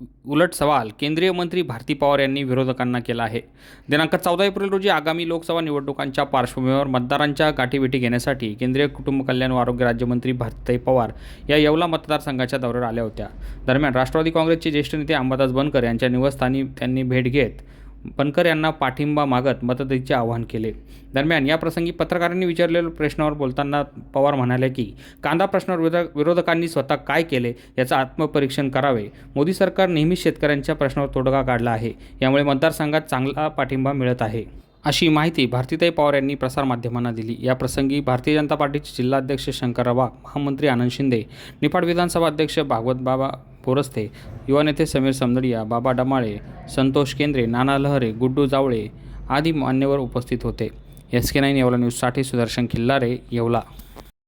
उलट सवाल केंद्रीय मंत्री भारती पवार यांनी विरोधकांना केला आहे. दिनांक चौदा एप्रिल रोजी आगामी लोकसभा निवडणुकांच्या पार्श्वभूमीवर मतदारांच्या गाठीभेटी घेण्यासाठी केंद्रीय कुटुंब कल्याण व आरोग्य राज्यमंत्री भारतीताई पवार या येवला मतदारसंघाच्या दौऱ्यावर आल्या होत्या. दरम्यान राष्ट्रवादी काँग्रेसचे ज्येष्ठ नेते अंबादास बनकर यांच्या निवासस्थानी त्यांनी भेट घेत बनकर यांना पाठिंबा मागत मदतीचे आवाहन केले. दरम्यान या प्रसंगी पत्रकारांनी विचारलेल्या प्रश्नावर बोलताना पवार म्हणाले की कांदा प्रश्नावर विरोध विरोधकांनी स्वतः काय केले याचं आत्मपरीक्षण करावे. मोदी सरकार नेहमीच शेतकऱ्यांच्या प्रश्नावर तोडगा काढला आहे. यामुळे मतदारसंघात चांगला पाठिंबा मिळत आहे. अशी माहिती भारतीताई पवार यांनी प्रसारमाध्यमांना दिली. या प्रसंगी भारतीय जनता पार्टीचे जिल्हाध्यक्ष शंकर वाघ महामंत्री आनंद शिंदे निफाड विधानसभा अध्यक्ष भागवत बाबा पोरस्ते युवा नेते समीर समदडिया बाबा डमाळे संतोष केंद्रे नाना लहरे गुड्डू जावळे आदी मान्यवर उपस्थित होते. एस के नाईन येवला न्यूजसाठी सुदर्शन खिल्लारे येवला.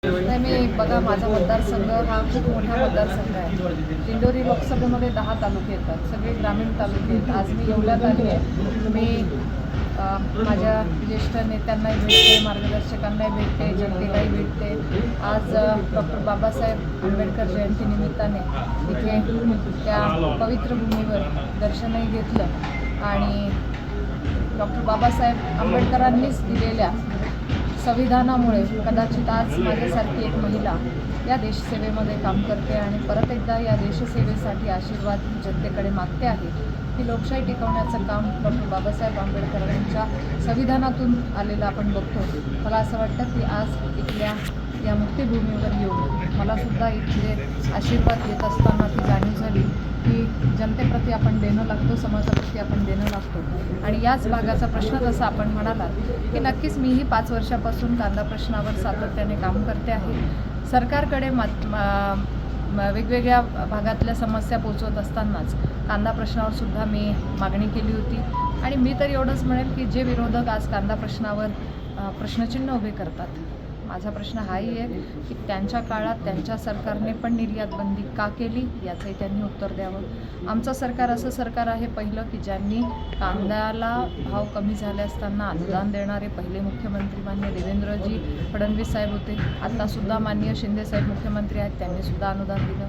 मी बघा माझा मतदारसंघ हा खूप मोठा मतदारसंघ आहे. दिंडोरी लोकसभेमध्ये दहा तालुके येतात. सगळे ग्रामीण तालुके आहेत. आज मी येवल्यात आली आहे. मी माझ्या ज्येष्ठ नेत्यांनाही भेटते मार्गदर्शकांनाही भेटते जनतेलाही भेटते. आज डॉक्टर बाबासाहेब आंबेडकर जयंतीनिमित्ताने इथे त्या पवित्र भूमीवर दर्शनही घेतलं आणि डॉक्टर बाबासाहेब आंबेडकरांनीच दिलेल्या संविधानामुळे कदाचित आज माझ्यासारखी एक महिला या देशसेवेमध्ये काम करते आणि परत एकदा या देशसेवेसाठी आशीर्वाद जनतेकडे मागते आहे. ही लोकशाही टिकवण्याचं काम डॉक्टर बाबासाहेब आंबेडकर यांच्या संविधानातून आलेलं आपण बघतो. मला असं वाटतं की आज इथल्या या मुक्तीभूमीवर येऊन मलासुद्धा इथले आशीर्वाद येत असताना ती जाणीव झाली की जनतेप्रती आपण देणं लागतो समाजाप्रती आपण देणं लागतो. आणि याच भागाचा प्रश्न जसा आपण म्हणालात की नक्कीच मीही पाच वर्षापासून कांदा प्रश्नावर सातत्याने काम करते आहे. सरकारकडे मत म- वेगवेगळ्या भागातल्या समस्या पोचवत असतानाच कांदा प्रश्नावर सुद्धा मी मागणी केली होती. आणि मी तर एवढंच म्हणेल की जे विरोधक आज कांदा प्रश्नावर प्रश्नचिन्ह उभे करतात माझा प्रश्न हाही आहे की त्यांच्या काळात त्यांच्या सरकारने पण निर्यात बंदी का केली? याचंही त्यांनी उत्तर द्यावं. आमचं सरकार असं सरकार आहे पहिलं की ज्यांनी कांद्याला भाव कमी झाले असताना अनुदान देणारे पहिले मुख्यमंत्री मान्य देवेंद्रजी फडणवीस साहेब होते. आत्तासुद्धा मान्य शिंदेसाहेब मुख्यमंत्री आहेत त्यांनीसुद्धा अनुदान दिलं.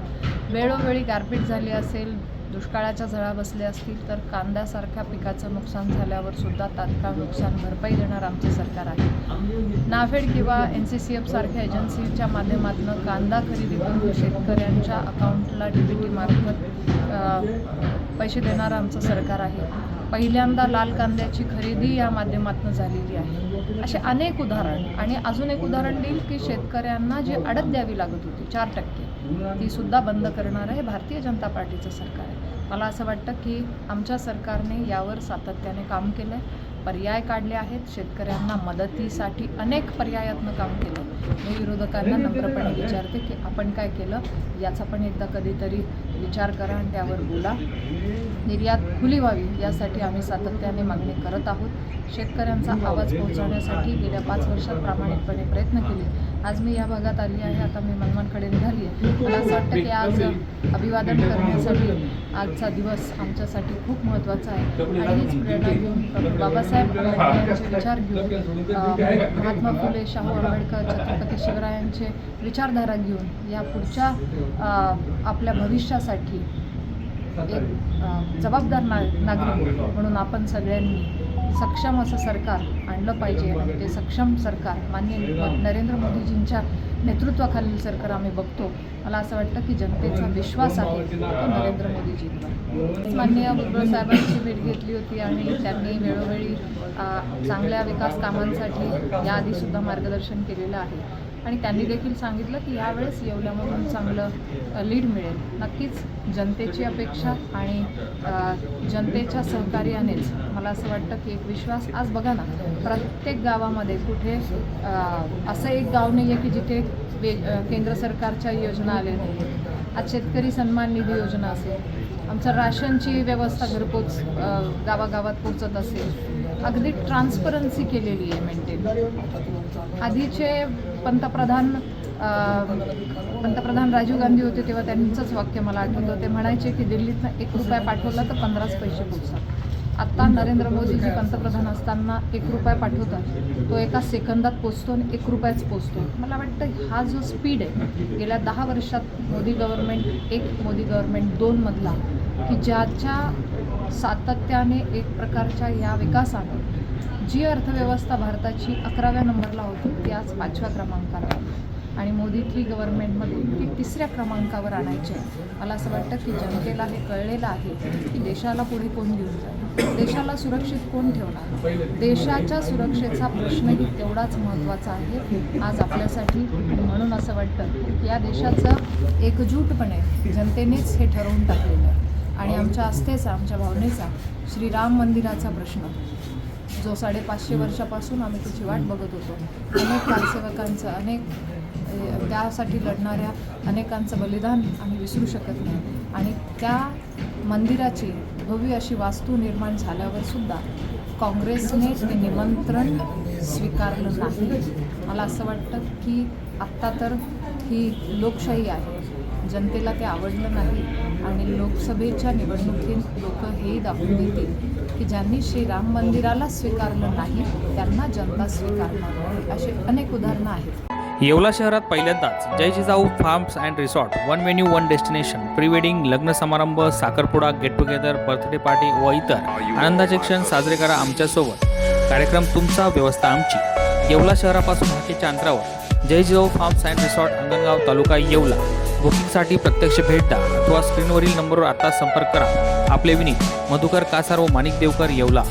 वेळोवेळी गारपीट झाली असेल दुष्काळाच्या झळा बसल्या असतील तर कांद्यासारख्या पिकाचं नुकसान झाल्यावर सुद्धा तात्काळ नुकसान भरपाई देणार आमचे सरकार आहे. नाफेड किंवा एन सी सी एफसारख्या एजन्सीच्या माध्यमातून कांदा खरेदी करून शेतकऱ्यांच्या अकाउंटला डी बी टी मार्फत पैसे देणारं आमचं सरकार आहे. पहिल्यांदा लाल कांद्याची खरेदी या माध्यमातून झालेली आहे. असे अनेक उदाहरण आणि अजून एक उदाहरण देईल की शेतकऱ्यांना जी अडत द्यावी लागत होती चार टक्के. ती सुद्धा बंद करणारं हे भारतीय जनता पार्टीचं सरकार आहे. मला असं वाटतं की आमच्या सरकारने यावर सातत्याने काम केलं आहे पर्याय काढले आहेत. शेतकऱ्यांना मदतीसाठी अनेक पर्यायातनं काम केलं. मी विरोधकांना नम्रपणे विचारते की आपण काय केलं? याचा पण एकदा कधीतरी विचार करा आणि त्यावर बोला. निर्यात खुली व्हावी यासाठी आम्ही सातत्याने मागणी करत आहोत. शेतकऱ्यांचा आवाज पोहोचवण्यासाठी गेल्या पाच वर्षात प्रामाणिकपणे प्रयत्न केले. आज मी या भागात आली आहे. आता मी मनमानकडे निघाले. मला असं वाटतं की आज अभिवादन करण्यासाठी आजचा दिवस आमच्यासाठी खूप महत्त्वाचा आहे. आणि हीच प्रेरणा घेऊन बाबासाहेब आंबेडकर यांचे विचार घेऊन महात्मा फुले शाहू आंबेडकर छत्रपती शिवरायांचे विचारधारा घेऊन या पुढच्या आपल्या भविष्यासाठी एक जबाबदार ना नागरिक म्हणून आपण सगळ्यांनी सक्षम असं सरकार आणलं पाहिजे आणि ते सक्षम सरकार मान्य नरेंद्र मोदीजींच्या नेतृत्वाखालील सरकार आम्ही बघतो. मला असं वाटतं की जनतेचा विश्वास आहे तो नरेंद्र मोदीजींवर. माननीय भुजबळ साहेबांची भेट घेतली होती आणि त्यांनी वेळोवेळी चांगल्या विकास कामांसाठी याआधीसुद्धा मार्गदर्शन केलेलं आहे. आणि त्यांनी देखील सांगितलं की यावेळेस येवल्यामधून चांगलं लीड मिळेल. नक्कीच जनतेची अपेक्षा आणि जनतेच्या सहकार्यानेच. मला असं वाटतं की एक विश्वास आज बघा ना प्रत्येक गावामध्ये कुठे असं एक गाव नाही आहे की जिथे वे केंद्र सरकारच्या योजना आलेल्या नाही आज शेतकरी सन्मान निधी योजना असेल आमचं राशनची व्यवस्था घरपोच गावागावात पोचत असेल अगदी ट्रान्सपरन्सी केलेली आहे मेंटेन आधीचे पंतप्रधान पंतप्रधान राजीव गांधी होते तेव्हा त्यांचंच वाक्य मला आठवतं ते म्हणायचे की दिल्लीतनं एक रुपया पाठवला तर पंधराच पैसे पोचतात. आत्ता नरेंद्र मोदीजी पंतप्रधान असताना एक रुपया पाठवतात. तो एका सेकंदात पोचतो आणि एक रुपयाच पोचतो. मला वाटतं हा जो स्पीड आहे गेल्या दहा वर्षात मोदी गव्हर्नमेंट एक मोदी गव्हर्नमेंट दोनमधला की ज्याच्या सातत्याने एक प्रकारच्या या विकासाने जी अर्थव्यवस्था भारताची अकराव्या नंबरला होती ती आज पाचव्या क्रमांकावर आणि मोदी थ्री गव्हर्नमेंटमध्ये ती तिसऱ्या क्रमांकावर आणायची आहे. मला असं वाटतं की जनतेला हे कळलेलं आहे की देशाला पुढे कोण घेऊन जाईल. देशाला सुरक्षित कोण ठेवणार? देशाच्या सुरक्षेचा प्रश्नही तेवढाच महत्त्वाचा आहे. आज आपल्यासाठी म्हणून असं वाटतं की या देशाचं एकजूटपणे जनतेनेच हे ठरवून टाकलेलं आहे. आणि आमच्या आस्थेचा आमच्या भावनेचा श्रीराम मंदिराचा प्रश्न. जो साडेपाचशे वर्षापासून आम्ही त्याची वाट बघत होतो. अनेक कारसेवकांचं अनेक त्यासाठी लढणाऱ्या अनेकांचं बलिदान आम्ही विसरू शकत नाही. आणि त्या मंदिराची भव्य अशी वास्तू निर्माण झाल्यावर सुद्धा काँग्रेसने ते निमंत्रण स्वीकारलं नाही. मला असं वाटतं की आत्ता तर ही लोकशाही आहे. जनतेला ते आवडलं नाही आणि लोकसभेच्या निवडणुकीत लोक हेही दाखवून देतील की ज्यांनी श्रीराम मंदिराला स्वीकारलं नाही त्यांना जनता स्वीकारणार नाही अशी अनेक उदाहरणं आहेत. येवला शहरात पहिल्यांदाच Jay Jijau farms and resort one menu one destination pre wedding लग्न समारंभ साखरपुडा गेट टुगेदर बर्थडे पार्टी व इतर. आनंदाचे क्षण साजरे करा आमच्यासोबत. कार्यक्रम तुमचा व्यवस्था आमची. येवला शहरापासून हाकेच्या अंतरावर Jay Jijau farms and resort Angangaon तालुका येवला. बुकिंगसाठी प्रत्यक्ष भेट द्या. अथवा स्क्रीनवरील नंबरवर आता संपर्क करा. आपले विनीत मधुकर कासार व माणिक देवकर येवला.